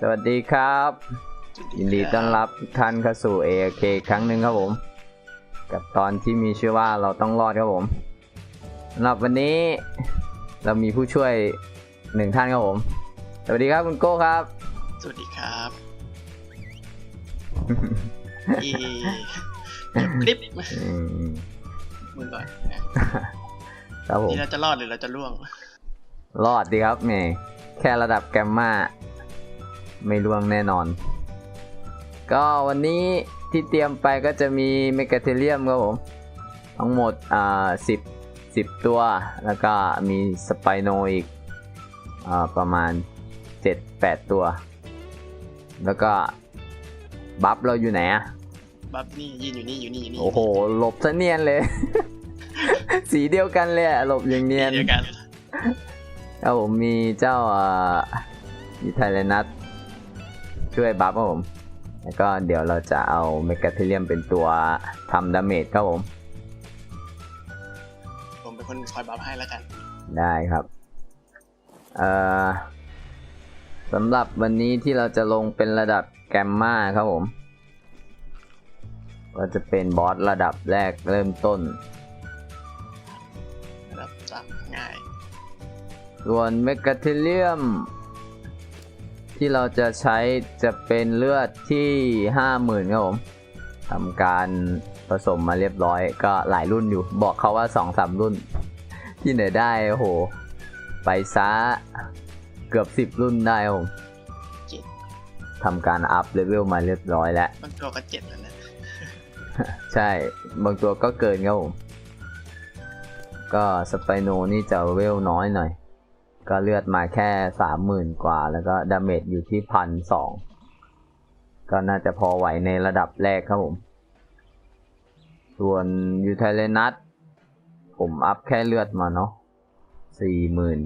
สวัสดีครับ ยินดีต้อนรับทุกท่านเข้าสู่ AK ครั้งหนึ่งครับผม กับตอนที่มีชื่อว่าเราต้องรอดครับผมสำหรับวันนี้ เรามีผู้ช่วยหนึ่งท่านครับผม สวัสดีครับคุณโก้ครับ สวัสดีครับอีเดี๋ยวคลิปอืมมือก่อนนะครับผมนี่เราจะรอดหรือเราจะล่วง รอดดีครับแหม่แค่ระดับแกมมา ไม่ล่วงแน่นอน ก็วันนี้ที่เตรียมไปก็จะมีเมกาเทเรียมครับผม ทั้งหมดอ่าสิบสิบตัว แล้วก็มีสไปโนอีกอ่าประมาณเจ็ดแปดตัว แล้วก็บัฟเราอยู่ไหนอะบัฟนี่ยืนอยู่นี่อยู่นี่อยู่นี่โอ้โหหลบซะเนียนเลย สีเดียวกันเลยอะหลบอย่างเนียนเดียวกันครับผมมีเจ้าอ่ามีไทเลนัท ช่วยบัฟครับผม แล้วก็เดี๋ยวเราจะเอาเมกาเทเรียมเป็นตัวทำดาเมจครับผม ผมเป็นคนคอยบัฟให้แล้วกัน ได้ครับ เอ่อสำหรับวันนี้ที่เราจะลงเป็นระดับแกมมาครับผม ก็จะเป็นบอสระดับแรกเริ่มต้นนะครับจำง่าย ส่วนเมกาเทเรียม ที่เราจะใช้จะเป็นเลือดที่ห้าหมื่นครับผมทำการผสมมาเรียบร้อย ก็หลายรุ่นอยู่ บอกเขาว่าสองสามรุ่น ที่ไหนได้โอ้โห ไปซะเกือบสิบ10 รุ่นได้ครับผมเจ็ดทำการอัพเลเวลมาเรียบร้อยแล้วบางตัวก็เจ็ดแล้วนะใช่บางตัวก็เกินครับผมก็สไปโนนี่จะเวลน้อยหน่อย ก็เลือดมาแค่สามหมื่นกว่า แล้วก็ดาเมจอยู่ที่พันสองก็น่าจะพอไหวในระดับแรกครับผม ส่วนยูไทเลนัทผมอัพแค่เลือดมาเนาะสี่หมื่น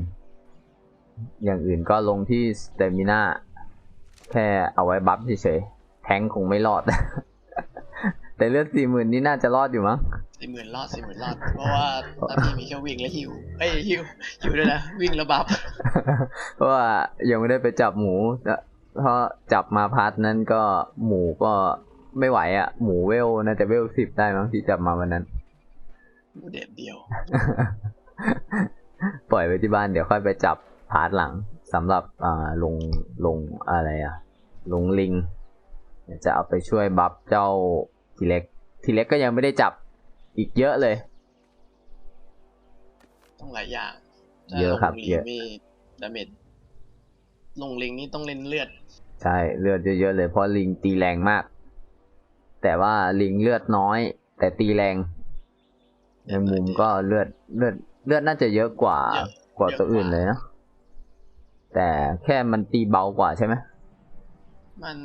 อย่างอื่นก็ลงที่สเตมิน่าแค่เอาไว้บัฟเฉยๆแทงคงไม่รอด แต่เลือดสี่หมื่นนี่น่าจะรอดอยู่มั้งสี่หมื่นรอดสี่หมื่นรอด เพราะว่าตอนนี้มีแค่วิ่งและหิวเอ้ยหิวหิวด้วยนะวิ่งแล้วบัฟเพราะว่ายังไม่ได้ไปจับหมูแล้วเพราะจับมาพาร์ทนั้นก็หมูก็ไม่ไหวอะ่ะ หมูเวลน่าจะเวลสิบได้มั้งที่จับมาวันนั้นเด็ดเดียว ปล่อยไว้ที่บ้านเดี๋ยวค่อยไปจับพาร์ทหลังสำหรับอ่าลงลงอะไรอะ่ะลงลิงเดี๋ยวจะเอาไปช่วยบัฟเจ้า ทีเล็ก ทีเล็กก็ยังไม่ได้จับอีกเยอะเลย ต้องหลายอย่างเยอะครับถ้าลงเยลิงอะมีดาเมจลงลิงนี่ต้องเล่นเลือด ใช่เลือดเยอะๆเลยเพราะลิงตีแรงมาก แต่ว่าลิงเลือดน้อย แต่ตีแรง ในมุมก็เลือดเลือดเลือดน่าจะเยอะกว่าเยอะกว่าตัวอื่นเลยนะแต่แค่มันตีเบากว่าใช่ไหมมัน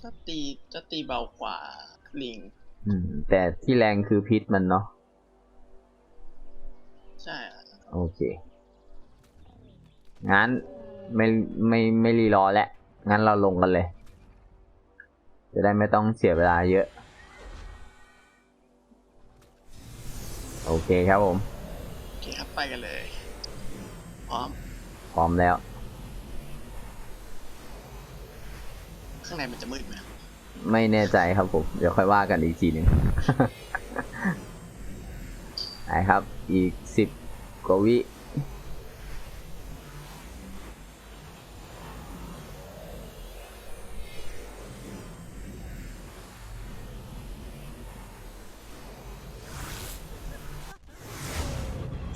ถ้าตีจะตีเบากว่า ลิง อืม แต่ที่แรงคือพิษมันเนาะใช่อะโอเค งั้นไม่ไม่ไม่รีรอแล้วงั้นเราลงกันเลย จะได้ไม่ต้องเสียเวลาเยอะ โอเคครับผม โอเคครับไปกันเลย พร้อม พร้อมแล้ว ข้างในมันจะมืดไหม ไม่แน่ใจครับผม เดี๋ยวค่อยว่ากันอีกทีหนึ่งไหนครับ อีกสิบกว่าวิ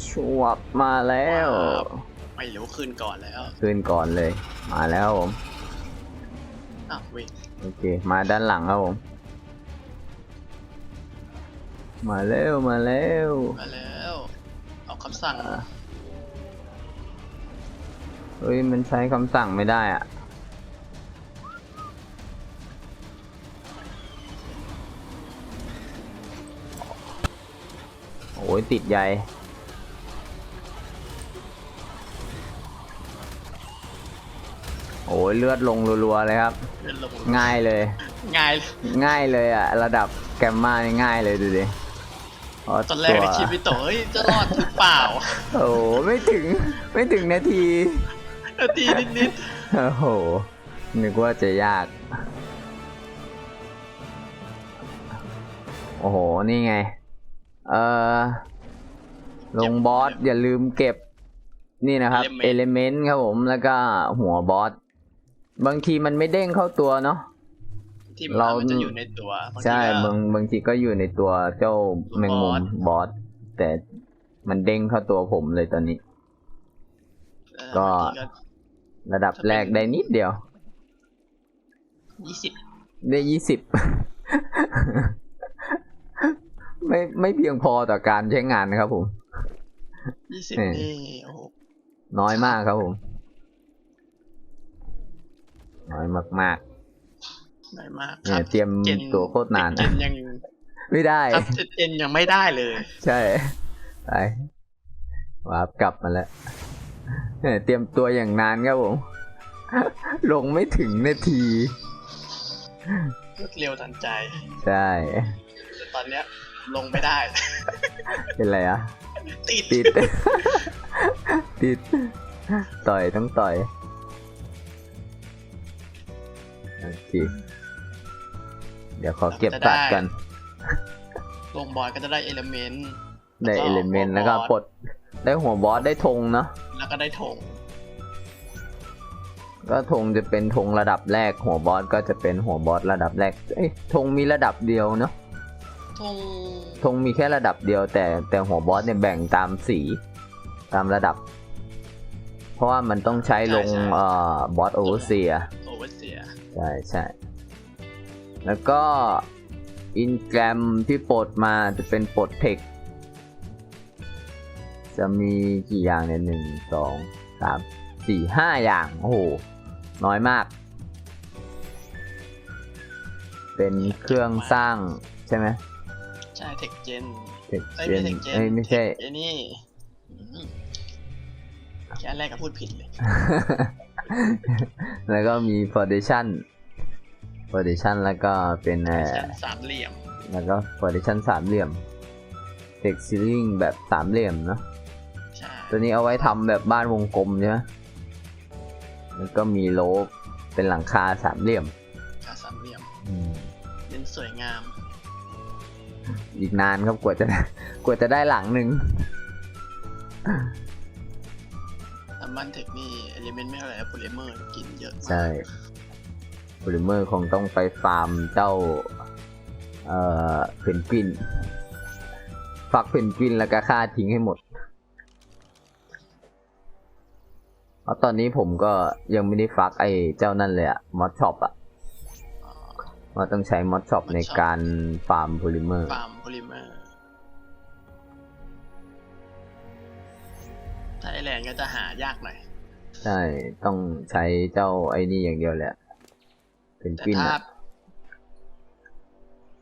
ชวบมาแล้ว ไม่รู้คืนก่อนแล้วขึ้นก่อนเลย มาแล้วครับผม อ้าวเว้ย โอเค มาด้านหลังครับผม มาแล้วมาแล้วมาแล้วเอาคำสั่งเฮ้ยมันใช้คำสั่งไม่ได้อะโอ้ยติดใยโอ้ยเลือดลงรัวๆเลยครับ เดินลงง่ายเลย ง่ายง่ายเลยอะระดับแกมมานี่ง่ายเลยดูดิเพราะตอนแรกในคลิปพี่โตเฮ้ยจะรอดหรือเปล่าโอ้โหไม่ถึงไม่ถึงนาที นาทีนิดโอ้โห นึกว่าจะยาก โอ้โห นี่ไง เอ่อลงบอสอย่าลืมเก็บ นี่นะครับ เอลเมนต์ครับผม แล้วก็หัวบอส บางทีมันไม่เด้งเข้าตัวเนาะๆที่เรามันจะอยู่ในตัวบางทีใช่ก็บางบางทีก็อยู่ในตัวเจ้าแมงมุมบอสแต่มันเด้งเข้าตัวผมเลยตอนนี้เอ่อก็บางทีระดับแรกได้นิดเดียวยี่สิบได้ยี่สิบไม่ไม่เพียงพอต่อการใช้งานนะครับผมยี่สิบเออนี่โอ้โหน้อยมากครับผม น้อยมากน้อยมากๆคเนี่รัยบเตรียมเจนตัวโคตรนานเจนยังไม่ได้ ครับเจนยังไม่ได้เลย ใช่ไปวาร์ปกลับมาแล้วเนี่ยเตรียมตัวอย่างนานครับผม ลงไม่ถึงนาที รวดเร็วทันใจ ใช่ แต่ตอนเนี้ยลงไม่ได้ เป็นไรอะติดติด ติด ต่อยต้องต่อย โอเคเดี๋ยวขอเก็บตัดกันลงบอลก็จะได้เอลเมนต์ได้แล้วก็เอลิเมนต์หัวแล้วก็บอสปลดได้หัวบอสได้ธงเนาะแล้วก็ได้ธงก็ธงจะเป็นธงระดับแรก หัวบอสก็จะเป็นหัวบอสระดับแรกเอ้ยธงมีระดับเดียวเนาะธงธงมีแค่ระดับเดียว แต่แต่หัวบอสเนี่ยแบ่งตามสีตามระดับ เพราะว่ามันต้องใช้ลงเอ่อบอสโอเวอร์เซีย ใช่ใช่แล้วก็อินแกรมที่ปลดมาจะเป็นปลดเทคจะมีกี่อย่างเนี่ยหนึ่งสองสามสี่ห้าอย่าง โอ้โห น้อยมาก เป็นเครื่องสร้างใช่ไหมใช่เทคเจนเทคเอ้ยเจไม่นเทคเจนเอ้ยไม่ใช่ไอ้นี่อืมแค่แรกก็พูดผิดเลย แล้วก็มี foundation foundation แล้วก็เป็นเอ่อแค่สามเหลี่ยม แล้วก็ foundation สามเหลี่ยม text ceiling แบบสามเหลี่ยมเนาะใช่ตัวนี้เอาไว้ทำแบบบ้านวงกลมใช่ไหมแล้วก็มีโลบเป็นหลังคาสามเหลี่ยมค่าสามเหลี่ยมอืมเน้นสวยงาม อีกนานครับกว่าจะกว่าจะได้หลังหนึ่ง แต่มันเทคนี่เอลิเมนต์ไม่เท่าไหร่โพลิเมอร์กินเยอะมากใช่โพลิเมอร์คงต้องไปฟาร์มเจ้า เอ่อเพนกวิน ฟักเพนกวินแล้วก็ฆ่าทิ้งให้หมดเพราะตอนนี้ผมก็ยังไม่ได้ฟักไอ้เจ้านั่นเลยอะมอดช็อปอะอ๋อว่าต้องใช้มอดช็อป Mod ใน Shop การฟาร์มโพลิเมอร์ ฟาร์มโพลิเมอร์ ถ้าไอแลนด์ก็จะหายากหน่อย ใช่ ต้องใช้เจ้าไอ้นี่อย่างเดียวแหละเพนแต่กวินถ้าอะ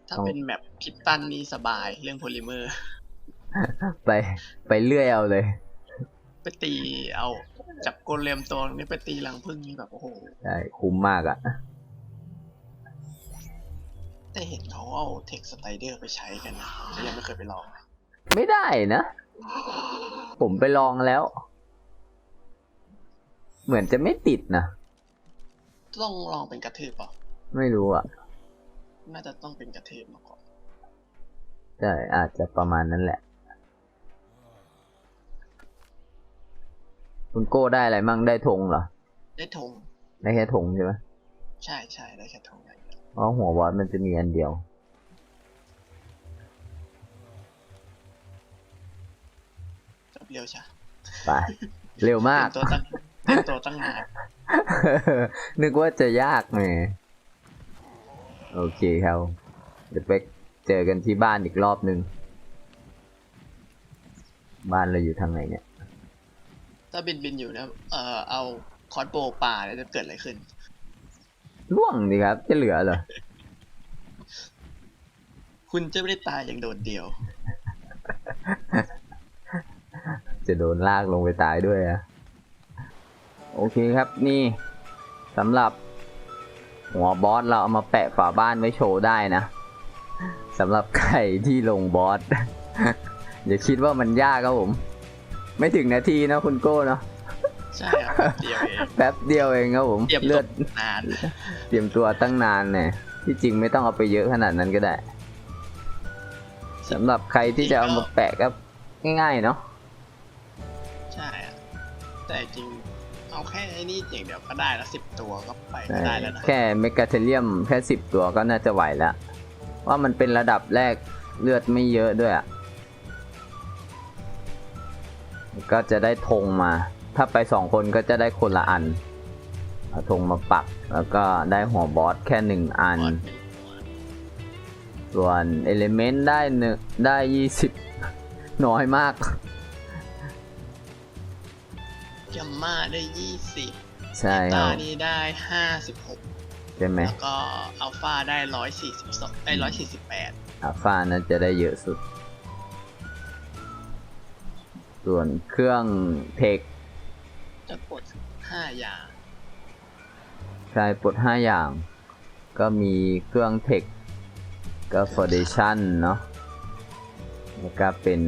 ถ้าต้องเป็นแมปคิดตันนี่สบายเรื่องโพลิเมอร์ ไปไปเรื่อยเอาเลย ไปตีเอา จับโกเลมตัวนี้ไปตีรังพึ่งนี่แบบโอ้โห ใช่ คุ้มมากอะแต่เห็นเขาเอาเทคสไตเดอร์ไปใช้กันนะแต่ยังไม่เคยไปลอง ไม่ได้นะ ผมไปลองแล้ว เหมือนจะไม่ติดนะ ต้องลองเป็นกระทืบเปล่าไม่รู้อะ น่าจะต้องเป็นกระทืบมาก่อนใช่อาจจะประมาณนั้นแหละ คุณโก้ได้อะไรมั่งได้ธงเหรอ ได้ธงได้แค่ธงใช่ไหมใช่ใช่ได้แค่ธงอย่างเดียวเพราะหัวบอสมันจะมีอันเดียว เร็วใช่ไปเร็วมากเต็มตัวตั้งเต็มตัวตั้งนานนึกว่าจะยากไงโอเคครับเดี๋ยวไปเจอกันที่บ้านอีกรอบหนึ่งบ้านเราอยู่ทางไหนเนี่ย ถ้าบินบินอยู่นะเอ่อเอาคอร์สโบว์ป่าแล้วจะเกิดอะไรขึ้นล่วงดีครับ จะเหลือเหรอ คุณจะไม่ได้ตายอย่างโดดเดี่ยว จะโดนลากลงไปตายด้วยอะโอเคครับนี่สำหรับหัวบอสเราเอามาแปะฝาบ้านไว้โชว์ได้นะสำหรับใครที่ลงบอสอย่าคิดว่ามันยากครับผม ไม่ถึงนาทีนะคุณโก้เนาะใช่ครับเดียวเองแป๊บเดียวเองครับผมเตรียมเลืตัอวดนานเตรียมตัวตั้งนานเนี่ยที่จริงไม่ต้องเอาไปเยอะขนาดนั้นก็ได้สำหรับใครที่จะเอามาแปะก็ง่ายๆเนาะใช่อะ แต่จริง เอาแค่ไอ้นี่อย่างเดียวก็ได้แล้วสิบตัวก็ไปใช่ได้แล้วนะ แค่เมกาเทเลียมแค่สิบตัวก็น่าจะไหวแล้ว ว่ามันเป็นระดับแรกเลือดไม่เยอะด้วยอะก็จะได้ธงมา ถ้าไปสองคนก็จะได้คนละอันเอาธงมาปัก แล้วก็ได้หัวบอสแค่หนึ่งอันบอสส่วนเอลิเมนต์ได้หนึ่งได้ยี่สิบน้อยมาก ยัมมาได้ยี่สิบใช่คตารับนี่ได้ห้าสิบหกใช่ไหมแล้วก็อัลฟาได้ร้อยสี่สิบสองได้ร้อยสี่สิบแปดอัลฟาน่าจะได้เยอะสุด ส่วนเครื่องเทคจะกดห้าอย่างใช่ปลดห้าอย่าง ก็มีเครื่องเทคก็ฟอร์เดชันเนาะแล้วก็เป็น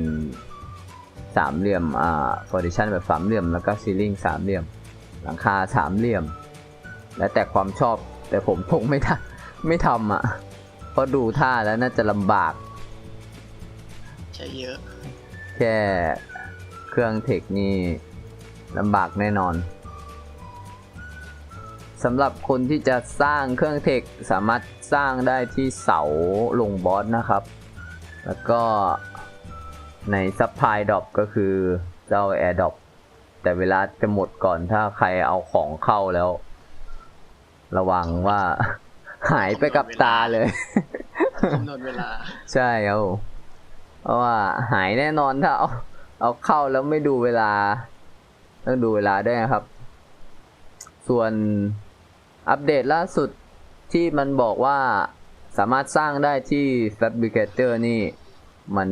สามเหลี่ยมอ่าฟอร์เดชันแบบสามเหลี่ยมแล้วก็ซีลิงสามเหลี่ยม หลังคาสามเหลี่ยม แล้วแต่ความชอบแต่ผมคงไม่ทำไม่ทำอะเพราะดูท่าแล้วน่าจะลำบากใช้เยอะ แค่เครื่องเทคนี่ลำบากแน่นอนสำหรับคนที่จะสร้างเครื่องเทคสามารถสร้างได้ที่เสาลงบอสนะครับ แล้วก็ ในซัพพลายดรอปก็คือเจ้าแอร์ดรอปแต่เวลาจะหมดก่อนถ้าใครเอาของเข้าแล้ว ระวังว่า หายไปกับตาเลยกำหนดเวลา ใช่ครับผมเพราะว่าหายแน่นอนถ้าเอาเอาเข้าแล้วไม่ดูเวลา ต้องดูเวลาด้วยนะครับ ส่วนอัปเดตล่าสุดที่มันบอกว่าสามารถสร้างได้ที่ Fabricator นี่ มัน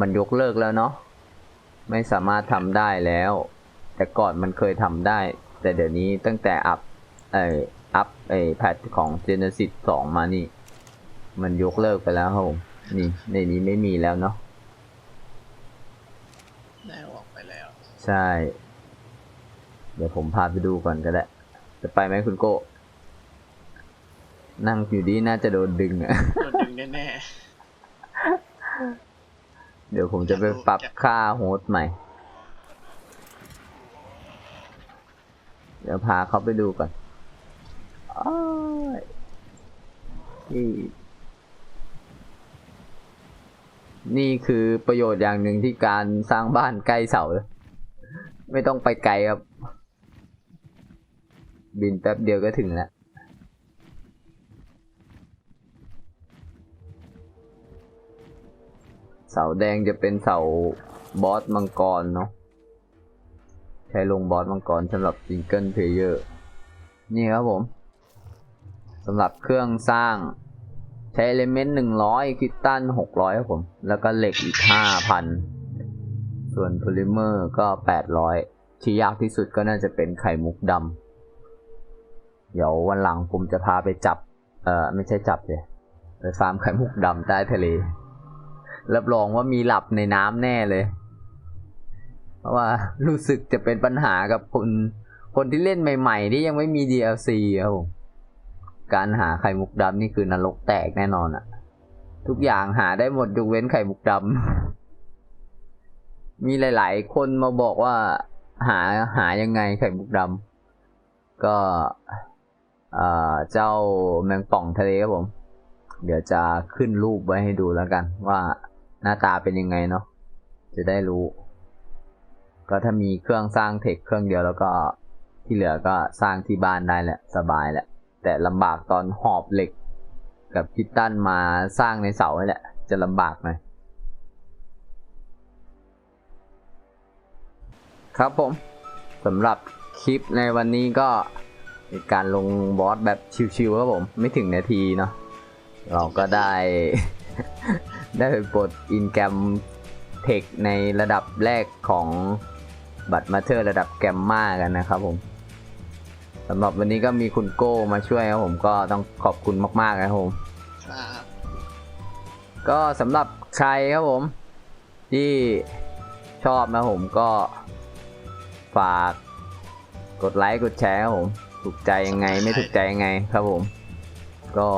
มันยกเลิกแล้วเนาะไม่สามารถทำได้แล้ว แต่ก่อนมันเคยทำได้ แต่เดี๋ยวนี้ตั้งแต่อัพเอ่ออัพเอ่อแพทของ Genesis 2 มานี่ มันยกเลิกไปแล้วครับผมนี่ ในนี้ไม่มีแล้วเนาะได้ออกไปแล้ว ใช่ เดี๋ยวผมพาไปดูก่อนก็ได้ จะไปไหมคุณโก้ นั่งอยู่ดีน่าจะโดนดึงอะโดนดึงแน่ เดี๋ยวผมจะไปปรับค่าโฮสต์ใหม่ เดี๋ยวพาเขาไปดูก่อนอ้ายนี่นี่คือประโยชน์อย่างหนึ่งที่การสร้างบ้านใกล้เสาเลยไม่ต้องไปไกลครับ บินแป๊บเดียวก็ถึงแล้ว เสาแดงจะเป็นเสาบอสมังกรเนาะใช้ลงบอสมังกรสำหรับซิงเกิลเพลเยอร์นี่ครับผมสำหรับเครื่องสร้างใช้เอลเมนต์หนึ่งร้อยคิตตันหกร้อยครับผม แล้วก็เหล็กอีกห้าพันส่วนโพลิเมอร์ก็แปดร้อยที่ยากที่สุดก็น่าจะเป็นไข่มุกดำเดี๋ยววันหลังผมจะพาไปจับ เออไม่ใช่จับเลยไปฟาร์มไข่มุกดำใต้ทะเล รับรองว่ามีหลับในน้ำแน่เลย เพราะว่ารู้สึกจะเป็นปัญหากับคนคนที่เล่นใหม่ ๆ ที่ยังไม่มี DLC ครับผมการหาไข่มุกดำนี่คือนรกแตกแน่นอนอะทุกอย่างหาได้หมดยกเว้นไข่มุกดำมีหลาย ๆ คนมาบอกว่า หาหายังไงไข่มุกดำก็เอ่อเจ้าแมงป่องทะเลครับผม เดี๋ยวจะขึ้นรูปไว้ให้ดูแล้วกันว่า หน้าตาเป็นยังไงเนาะจะได้รู้ ก็ถ้ามีเครื่องสร้างเทคเครื่องเดียวแล้วก็ที่เหลือก็สร้างที่บ้านได้แหละสบายแหละ แต่ลำบากตอนหอบเหล็ก กับพิตตันมาสร้างในเสาแหละ จะลำบากหน่อยครับผมสำหรับคลิปในวันนี้ก็เป็นการลงบอสแบบชิวๆครับผม ไม่ถึงนาทีเนาะเราก็ได้ ได้ไปปลดอินแกรมเทคในระดับแรกของบัตรมาเธอร์ระดับแกมมากันนะครับผมสำหรับวันนี้ก็มีคุณโก้มาช่วยครับผมก็ต้องขอบคุณมาก ๆ นะครับผมๆครับก็สำหรับใครครับผม ที่ชอบนะผมก็ฝากกดไลค์กดแชร์ครับผม ถูกใจยังไงไม่ถูกใจยังไงครับผม ก็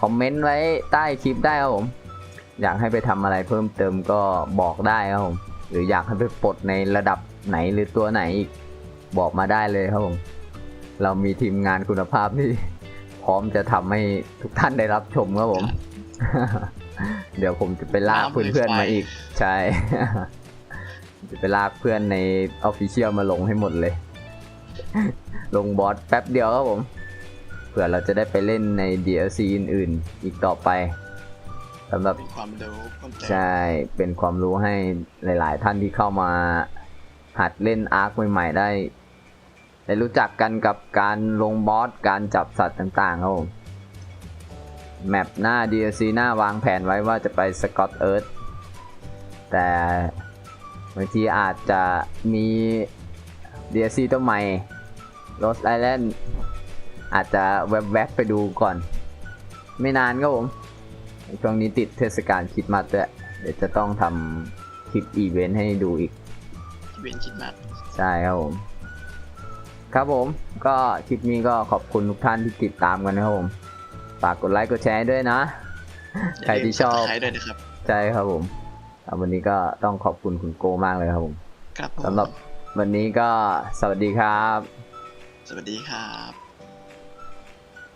คอมเมนต์ไว้ใต้คลิปได้ครับผม อยากให้ไปทำอะไรเพิ่มเติมก็บอกได้ครับผม หรืออยากให้ไปปลดในระดับไหนหรือตัวไหนอีกบอกมาได้เลยครับผม เรามีทีมงานคุณภาพที่พร้อมจะทำให้ทุกท่านได้รับชมครับผม เดี๋ยวผมจะไปลากเพื่อนๆมาอีก ใช่ จะไปลากเพื่อนในออฟฟิเชียลมาลงให้หมดเลย ลงบอสแป๊บเดียวครับผม เผื่อเราจะได้ไปเล่นใน DLC อื่นๆ อีกต่อไป สำหรับเป็นความรู้เพิ่มเติมใช่เป็นความรู้ให้หลาย ๆ ท่านที่เข้ามาหัดเล่นอาร์คใหม่ ๆ ได้ได้รู้จักกันกับการลงบอสการจับสัตว์ต่างๆครับผมแมปหน้า DLC หน้าวางแผนไว้ว่าจะไปสกอตเอิร์ธแต่บางทีอาจจะมี DLC ตัวใหม่ Lost Island อาจจะแวบๆไปดูก่อน ไม่นานครับผม ช่วงนี้ติดเทศกาลคริดมาสด้วยเดี๋ยวจะต้องทำคลิปอีเวนต์ให้ดูอีกที่เป็นคิดมาก ใช่ครับผม ครับผมก็คลิปนี้ก็ขอบคุณทุกท่านที่ติดตามกันนะครับผมฝากกดไลค์กดแชร์ด้วยนะ ใครที่ชอบ ใครด้วยนะครับ ใช่ครับผมอะวันนี้ก็ต้องขอบคุณคุณโกมากเลยครับผมครับผมสำหรับวันนี้ก็สวัสดีครับ สวัสดีครับ